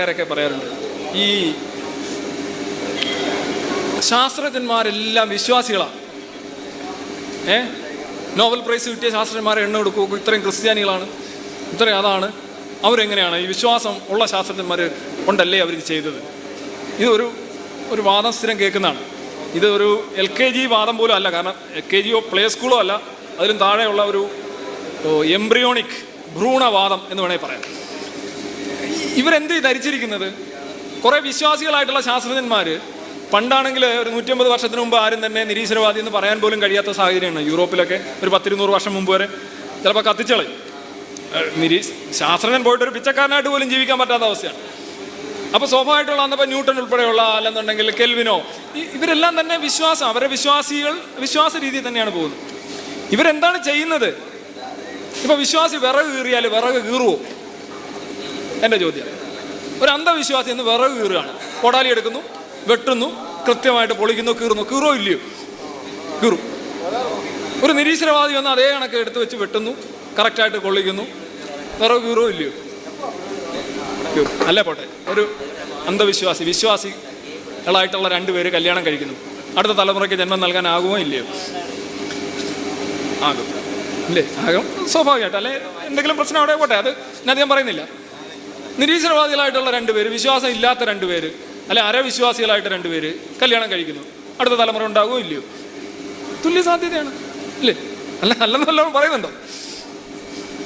ആൾക്കാരൊക്കെ പറയാറുണ്ട്. ഈ ശാസ്ത്രജ്ഞന്മാരെല്ലാം വിശ്വാസികളാണ് ഏ? നോബൽ പ്രൈസ് കിട്ടിയ ശാസ്ത്രജ്ഞന്മാരെ എണ്ണ കൊടുക്കൂ ഇത്രയും ക്രിസ്ത്യാനികളാണ് ഇത്രയും അതാണ് അവരെങ്ങനെയാണ്? ഈ വിശ്വാസം ഉള്ള ശാസ്ത്രജ്ഞന്മാർ കൊണ്ടല്ലേ അവർ ചെയ്തത്? ഇതൊരു ഒരു വാദം സ്ഥിരം കേൾക്കുന്നതാണ്. ഇത് ഒരു എൽ കെ ജി വാദം പോലും അല്ല കാരണം എൽ കെ ജിയോ പ്ലേ സ്കൂളോ അല്ല അതിലും താഴെയുള്ള ഒരു എംബ്രിയോണിക് ഭ്രൂണവാദം എന്ന് വേണമെങ്കിൽ പറയാം. ഇവരെന്ത് ധരിച്ചിരിക്കുന്നത്? കുറേ വിശ്വാസികളായിട്ടുള്ള ശാസ്ത്രജ്ഞന്മാർ പണ്ടാണെങ്കിൽ ഒരു നൂറ്റമ്പത് വർഷത്തിന് മുമ്പ് ആരും തന്നെ നിരീശ്വരവാദി എന്ന് പറയാൻ പോലും കഴിയാത്ത സാഹചര്യമാണ് യൂറോപ്പിലൊക്കെ ഒരു പത്തിരുന്നൂറ് വർഷം മുമ്പ് വരെ. ചിലപ്പോൾ കത്തിച്ചളി. നിരീ ശാസ്ത്രജ്ഞൻ പോയിട്ട് ഒരു പിച്ചക്കാരനായിട്ട് പോലും ജീവിക്കാൻ പറ്റാത്ത അവസ്ഥയാണ്. അപ്പോൾ സ്വാഭാവികമായിട്ടുള്ള അന്നപ്പോൾ ന്യൂട്ടൺ ഉൾപ്പെടെയുള്ള അല്ലെന്നുണ്ടെങ്കിൽ കെൽവിനോ ഇവരെല്ലാം തന്നെ വിശ്വാസം അവരെ വിശ്വാസികൾ വിശ്വാസ രീതിയിൽ തന്നെയാണ് പോകുന്നത്. ഇവരെന്താണ് ചെയ്യുന്നത്? ഇപ്പൊ വിശ്വാസി വിറക് കീറിയാൽ വിറക് കീറുവോ? എന്റെ ചോദ്യം. ഒരു അന്ധവിശ്വാസി എന്ന് വിറക് കീറുകയാണ്. കൊടാലി എടുക്കുന്നു വെട്ടുന്നു കൃത്യമായിട്ട് പൊളിക്കുന്നു കീറുന്നു. കീറോ ഇല്ലയോ? കീറും. ഒരു നിരീശ്വരവാദി വന്ന് അതേ കണക്ക് എടുത്ത് വെച്ച് വെട്ടുന്നു കറക്റ്റായിട്ട് കൊള്ളിക്കുന്നു. വിറക് കീറോ ഇല്ലയോ? അല്ലേ പോട്ടെ. ഒരു അന്ധവിശ്വാസി വിശ്വാസികളായിട്ടുള്ള രണ്ടുപേര് കല്യാണം കഴിക്കുന്നു. അടുത്ത തലമുറയ്ക്ക് ജന്മം നൽകാൻ ആകുമോ ഇല്ലയോ? ആകും. ഇല്ലേ ആകും. സ്വാഭാവികമായിട്ട്. അല്ലെ? എന്തെങ്കിലും പ്രശ്നം അവിടെ പോട്ടെ. അത് ഞാൻ അധികം പറയുന്നില്ല. നിരീശ്വരവാദികളായിട്ടുള്ള രണ്ടുപേര് വിശ്വാസം ഇല്ലാത്ത രണ്ടുപേര് അല്ലെ അരവിശ്വാസികളായിട്ട് രണ്ടുപേര് കല്യാണം കഴിക്കുന്നു. അടുത്ത തലമുറ ഉണ്ടാകുമോ ഇല്ലയോ? തുല്യ സാധ്യതയാണ് ഇല്ലേ? അല്ല അല്ലെന്നല്ല പറയുന്നുണ്ടോ?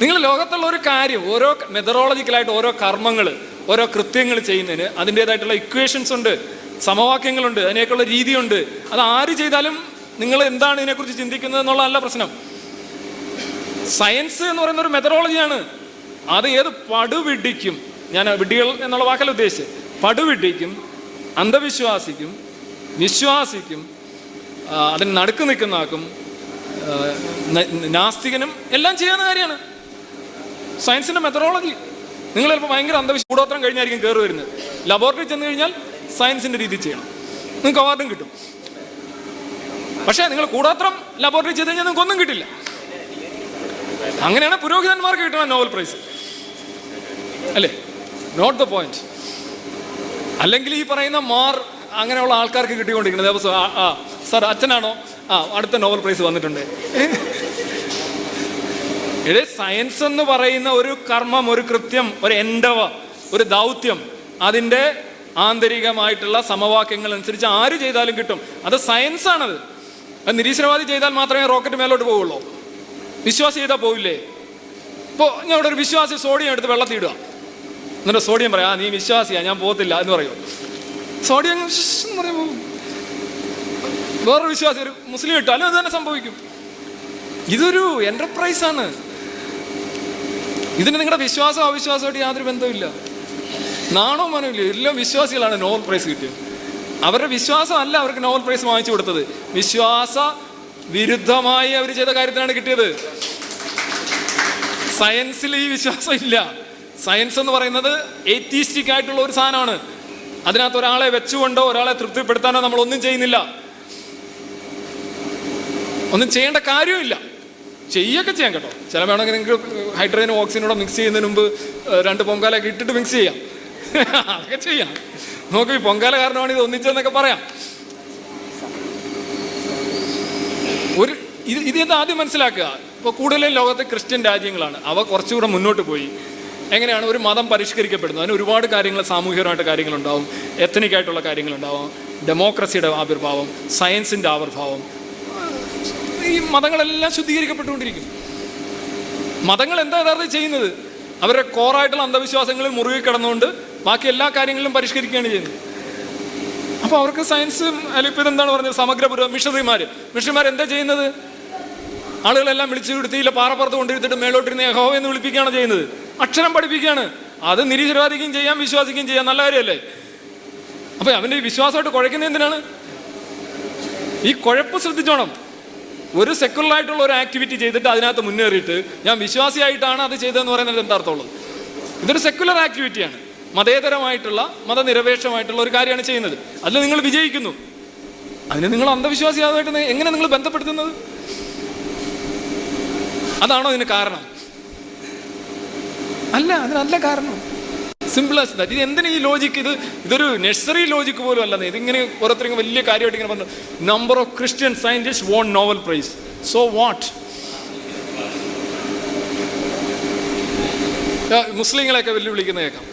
നിങ്ങൾ ലോകത്തുള്ള ഒരു കാര്യം ഓരോ മെതറോളജിക്കലായിട്ട് ഓരോ കർമ്മങ്ങൾ ഓരോ കൃത്യങ്ങൾ ചെയ്യുന്നതിന് അതിന്റെതായിട്ടുള്ള ഇക്വേഷൻസ് ഉണ്ട് സമവാക്യങ്ങളുണ്ട് അതിനേക്കുള്ള രീതിയുണ്ട്. അത് ആര് ചെയ്താലും നിങ്ങൾ എന്താണ് ഇതിനെക്കുറിച്ച് ചിന്തിക്കുന്നത് എന്നുള്ളതല്ല പ്രശ്നം. സയൻസ് എന്ന് പറയുന്ന ഒരു മെത്തഡോളജിയാണ് അത് ഏത് പടുവിഡിക്കും ഞാൻ വിഡ്ഢികൾ എന്നുള്ള വാക്കല്ല ഉദ്ദേശിച്ചത്. പടുവിഡിക്കും അന്ധവിശ്വാസിക്കും വിശ്വാസിക്കും അതിന് നടുക്ക് നിൽക്കുന്ന ആക്കും നാസ്തികനും എല്ലാം ചെയ്യാവുന്ന കാര്യമാണ്. സയൻസിന്റെ മെത്തഡോളജി നിങ്ങൾ ചിലപ്പോൾ ഭയങ്കര അന്ധവിശ്വാസം കൂടോത്രം കഴിഞ്ഞായിരിക്കും കയറി വരുന്നത്. ലബോറട്ടറി ചെന്ന് കഴിഞ്ഞാൽ സയൻസിന്റെ രീതി ചെയ്യണം. നിങ്ങൾക്ക് അവാർഡും കിട്ടും. പക്ഷേ നിങ്ങൾ കൂടോത്രം ലബോറട്ടറി ചെയ്ത് കഴിഞ്ഞാൽ നിങ്ങൾക്ക് ഒന്നും കിട്ടില്ല. അങ്ങനെയാണ് പുരോഹിതന്മാർക്ക് കിട്ടുന്ന നോബൽ പ്രൈസ് അല്ലേ? നോട്ട് ദ പോയിന്റ് അല്ലെങ്കിൽ ഈ പറയുന്ന മാർ അങ്ങനെയുള്ള ആൾക്കാർക്ക് കിട്ടിക്കൊണ്ടിരിക്കുന്നത്. ദിവസം ആ സാർ അച്ഛനാണോ? ആ അടുത്ത നോബൽ പ്രൈസ് വന്നിട്ടുണ്ട്. ഇത് സയൻസ് എന്ന് പറയുന്ന ഒരു കർമ്മം ഒരു കൃത്യം ഒരു എൻഡവ ഒരു ദൗത്യം. അതിന്റെ ആന്തരികമായിട്ടുള്ള സമവാക്യങ്ങൾ അനുസരിച്ച് ആര് ചെയ്താലും കിട്ടും. അത് സയൻസ് ആണത്. അത് നിരീശ്വരവാദി ചെയ്താൽ മാത്രമേ റോക്കറ്റ് മേലോട്ട് പോവുള്ളൂ. വിശ്വാസി ചെയ്താൽ പോവില്ലേ? ഇപ്പോൾ ഞാൻ ഇവിടെ ഒരു വിശ്വാസി സോഡിയം എടുത്ത് വെള്ളത്തിൽ ഇടുക എന്നിട്ട് സോഡിയം പറയാം. ആ നീ വിശ്വാസിയാ ഞാൻ പോകത്തില്ല എന്ന് പറയും. സോഡിയം എന്ന് പറയുമ്പോൾ വേറൊരു വിശ്വാസി ഒരു മുസ്ലിം ഇട്ടാലും അത് തന്നെ സംഭവിക്കും. ഇതൊരു എന്റർപ്രൈസ് ആണ്. ഇതിന് നിങ്ങളുടെ വിശ്വാസം അവിശ്വാസമായിട്ട് യാതൊരു ബന്ധമില്ല നാണോ മനമില്ല എല്ലാം വിശ്വാസികളാണ് നോബൽ പ്രൈസ് കിട്ടിയത്. അവരുടെ വിശ്വാസം അല്ല അവർക്ക് നോബൽ പ്രൈസ് വാങ്ങിച്ചു കൊടുത്തത്. വിശ്വാസ വിരുദ്ധമായി അവർ ചെയ്ത കാര്യത്തിനാണ് കിട്ടിയത്. സയൻസിൽ ഈ വിശ്വാസം ഇല്ല. സയൻസ് എന്ന് പറയുന്നത് എയ്റ്റീസ്റ്റിക് ആയിട്ടുള്ള ഒരു സാധനമാണ്. അതിനകത്ത് ഒരാളെ വെച്ചുകൊണ്ടോ ഒരാളെ തൃപ്തിപ്പെടുത്താനോ നമ്മൾ ഒന്നും ചെയ്യുന്നില്ല. ഒന്നും ചെയ്യേണ്ട കാര്യമില്ല ചെയ്യൊക്കെ ചെയ്യാം കേട്ടോ. ചില വേണമെങ്കിൽ നിങ്ങൾക്ക് ഹൈഡ്രജനും ഓക്സിജനും കൂടെ മിക്സ് ചെയ്യുന്നതിന് മുമ്പ് രണ്ട് പൊങ്കാലൊക്കെ ഇട്ടിട്ട് മിക്സ് ചെയ്യാം. അതൊക്കെ ചെയ്യാം. നോക്ക് ഈ പൊങ്കാല കാരണമാണ് ഇത് ഒന്നിച്ചതെന്നൊക്കെ പറയാം. ഒരു ഇത് ഇത് ആദ്യം മനസ്സിലാക്കുക? ഇപ്പോൾ കൂടുതലും ലോകത്തെ ക്രിസ്ത്യൻ രാജ്യങ്ങളാണ്. അവ കുറച്ചുകൂടെ മുന്നോട്ട് പോയി. എങ്ങനെയാണ് ഒരു മതം പരിഷ്കരിക്കപ്പെടുന്നത്? അതിന് ഒരുപാട് കാര്യങ്ങൾ സാമൂഹികമായിട്ട് കാര്യങ്ങളുണ്ടാവും. എത്തനിക്കായിട്ടുള്ള കാര്യങ്ങളുണ്ടാവും. ഡെമോക്രസിയുടെ ആവിർഭാവം സയൻസിന്റെ ആവിർഭാവം. ഈ മതങ്ങളെല്ലാം ശുദ്ധീകരിക്കപ്പെട്ടുകൊണ്ടിരിക്കും. മതങ്ങൾ എന്താ യഥാർത്ഥം ചെയ്യുന്നത്? അവരുടെ കോറായിട്ടുള്ള അന്ധവിശ്വാസങ്ങളിൽ മുറുകി കിടന്നുകൊണ്ട് ബാക്കി എല്ലാ കാര്യങ്ങളിലും പരിഷ്കരിക്കുകയാണ് ചെയ്യുന്നത്. അപ്പോൾ അവർക്ക് സയൻസ് അല്ലെങ്കിൽ ഇപ്പം ഇതെന്താണ് പറഞ്ഞത്? സമഗ്ര പുരോ മിഷണറിമാർ മിഷണറിമാർ എന്താ ചെയ്യുന്നത്? ആളുകളെല്ലാം വിളിച്ചു കൊടുത്തിയില്ല പാറപ്പുറത്ത് കൊണ്ടിരുത്തിട്ട് മേലോട്ടിരുന്ന് ഹോ എന്ന് വിളിപ്പിക്കുകയാണ് ചെയ്യുന്നത്. അക്ഷരം പഠിപ്പിക്കുകയാണ്. അത് നിരീശ്വരവാദിക്കും ചെയ്യാം വിശ്വാസിക്കും ചെയ്യാം നല്ല കാര്യമല്ലേ? അപ്പൊ അവന്റെ വിശ്വാസമായിട്ട് കുഴക്കുന്നത് എന്തിനാണ്? ഈ കുഴപ്പ് ശ്രദ്ധിച്ചോണം. ഒരു സെക്കുലർ ആയിട്ടുള്ള ഒരു ആക്ടിവിറ്റി ചെയ്തിട്ട് അതിനകത്ത് മുന്നേറിയിട്ട് ഞാൻ വിശ്വാസിയായിട്ടാണ് അത് ചെയ്തതെന്ന് പറയുന്നത് എന്താ അർത്ഥമുള്ളത് ഇതൊരു സെക്കുലർ ആക്ടിവിറ്റിയാണ് മതേതരമായിട്ടുള്ള മതനിരപേക്ഷമായിട്ടുള്ള ഒരു കാര്യമാണ് ചെയ്യുന്നത്. അതിൽ നിങ്ങൾ വിജയിക്കുന്നു. അതിന് നിങ്ങൾ അന്ധവിശ്വാസിയായിട്ട് എങ്ങനെ നിങ്ങൾ ബന്ധപ്പെടുത്തുന്നത്? അതാണോ ഇതിന് കാരണം? അല്ല അതിനല്ല കാരണം. സിമ്പിൾ ആസ് ദാറ്റ് ഇത് എന്തിനാ ഈ ലോജിക്ക് ഇത് ഇതൊരു നഴ്സറി ലോജിക്ക് പോലും അല്ലെന്ന് ഇതിങ്ങനെ ഓരോരുത്തരും വലിയ കാര്യമായിട്ട് ഇങ്ങനെ പറഞ്ഞു. Number of Christian scientist won Nobel prize so what മുസ്ലിങ്ങളെയൊക്കെ വെല്ലുവിളിക്കുന്ന കേൾക്കാം.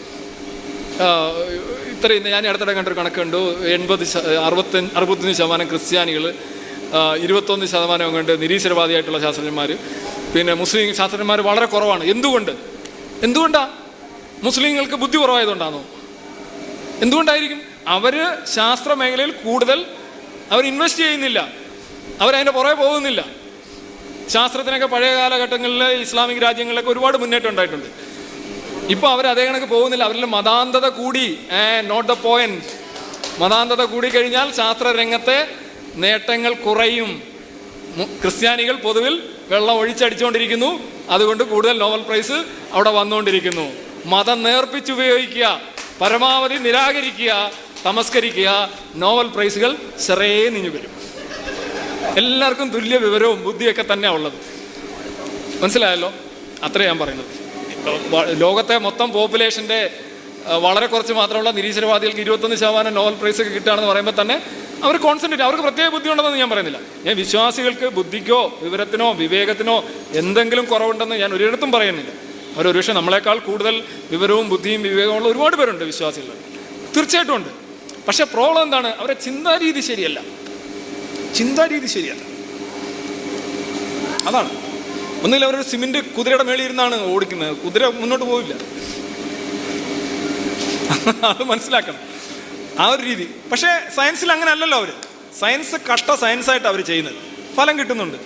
ഇത്രയും ഞാൻ അടുത്തിടെ കണ്ടൊരു കണക്കുണ്ട്. എൺപത് അറുപത്തി അറുപത്തഞ്ച് ശതമാനം ക്രിസ്ത്യാനികൾ ഇരുപത്തൊന്ന് ശതമാനം കണ്ട് നിരീശ്വരവാദിയായിട്ടുള്ള ശാസ്ത്രജ്ഞന്മാർ പിന്നെ മുസ്ലിം ശാസ്ത്രജ്ഞന്മാർ വളരെ കുറവാണ്. എന്തുകൊണ്ട്? എന്തുകൊണ്ടാ? മുസ്ലിങ്ങൾക്ക് ബുദ്ധി കുറവായതുകൊണ്ടാണോ എന്തുകൊണ്ടായിരിക്കും? അവർ ശാസ്ത്ര മേഖലയിൽ കൂടുതൽ അവർ ഇൻവെസ്റ്റ് ചെയ്യുന്നില്ല. അവരതിന്റെ പുറകെ പോകുന്നില്ല. ശാസ്ത്രത്തിനൊക്കെ പഴയ കാലഘട്ടങ്ങളിൽ ഇസ്ലാമിക് രാജ്യങ്ങളിലൊക്കെ ഒരുപാട് മുന്നേറ്റം ഉണ്ടായിട്ടുണ്ട്. ഇപ്പോൾ അവർ അതേ കണക്ക് പോകുന്നില്ല. അവരിൽ മതാന്തത കൂടി നോട്ട് ദ പോയിന്റ് മതാന്തത കൂടി കഴിഞ്ഞാൽ ശാസ്ത്ര രംഗത്തെ നേട്ടങ്ങൾ കുറയും. ക്രിസ്ത്യാനികൾ പൊതുവിൽ വെള്ളം ഒഴിച്ചടിച്ചുകൊണ്ടിരിക്കുന്നു അതുകൊണ്ട് കൂടുതൽ നോവൽ പ്രൈസ് അവിടെ വന്നുകൊണ്ടിരിക്കുന്നു. മതം നേർപ്പിച്ചുപയോഗിക്കുക പരമാവധി നിരാകരിക്കുക തമസ്കരിക്കുക നോവൽ പ്രൈസുകൾ നിഞ്ഞു വരും. എല്ലാവർക്കും തുല്യ വിവരവും ബുദ്ധിയൊക്കെ തന്നെയാണ് ഉള്ളത്. മനസ്സിലായല്ലോ? അത്രേ ഞാൻ പറയുന്നത്. ലോകത്തെ മൊത്തം പോപ്പുലേഷന്റെ വളരെ കുറച്ച് മാത്രമുള്ള നിരീശ്വരവാദികൾക്ക് ഇരുപത്തൊന്ന് ശതമാനം നോവൽ പ്രൈസ് ഒക്കെ കിട്ടുകയാണെന്ന് പറയുമ്പോൾ തന്നെ അവർ കോൺസെൻട്രേറ്റ് അവർക്ക് പ്രത്യേക ബുദ്ധി ഉണ്ടെന്ന് ഞാൻ പറയുന്നില്ല. ഞാൻ വിശ്വാസികൾക്ക് ബുദ്ധിക്കോ വിവരത്തിനോ വിവേകത്തിനോ എന്തെങ്കിലും കുറവുണ്ടെന്ന് ഞാൻ ഒരിടത്തും പറയുന്നില്ല. അവർ ഒരുപക്ഷെ നമ്മളെക്കാൾ കൂടുതൽ വിവരവും ബുദ്ധിയും വിവേകവും ഉള്ള ഒരുപാട് പേരുണ്ട് വിശ്വാസികൾ തീർച്ചയായിട്ടും ഉണ്ട്. പക്ഷേ പ്രോബ്ലം എന്താണ്? അവരെ ചിന്താരീതി ശരിയല്ല. ചിന്താരീതി ശരിയല്ല. അതാണ്. ഒന്നുകിൽ അവരൊരു സിമെന്റ് കുതിരയുടെ മേളിൽ ഇരുന്നാണ് ഓടിക്കുന്നത്. കുതിര മുന്നോട്ട് പോവില്ല. അത് മനസ്സിലാക്കണം. ആ ഒരു രീതി. പക്ഷേ സയൻസിൽ അങ്ങനെ അല്ലല്ലോ അവർ സയൻസ് കട്ട സയൻസായിട്ട് അവർ ചെയ്യുന്നത്. ഫലം കിട്ടുന്നുണ്ട്.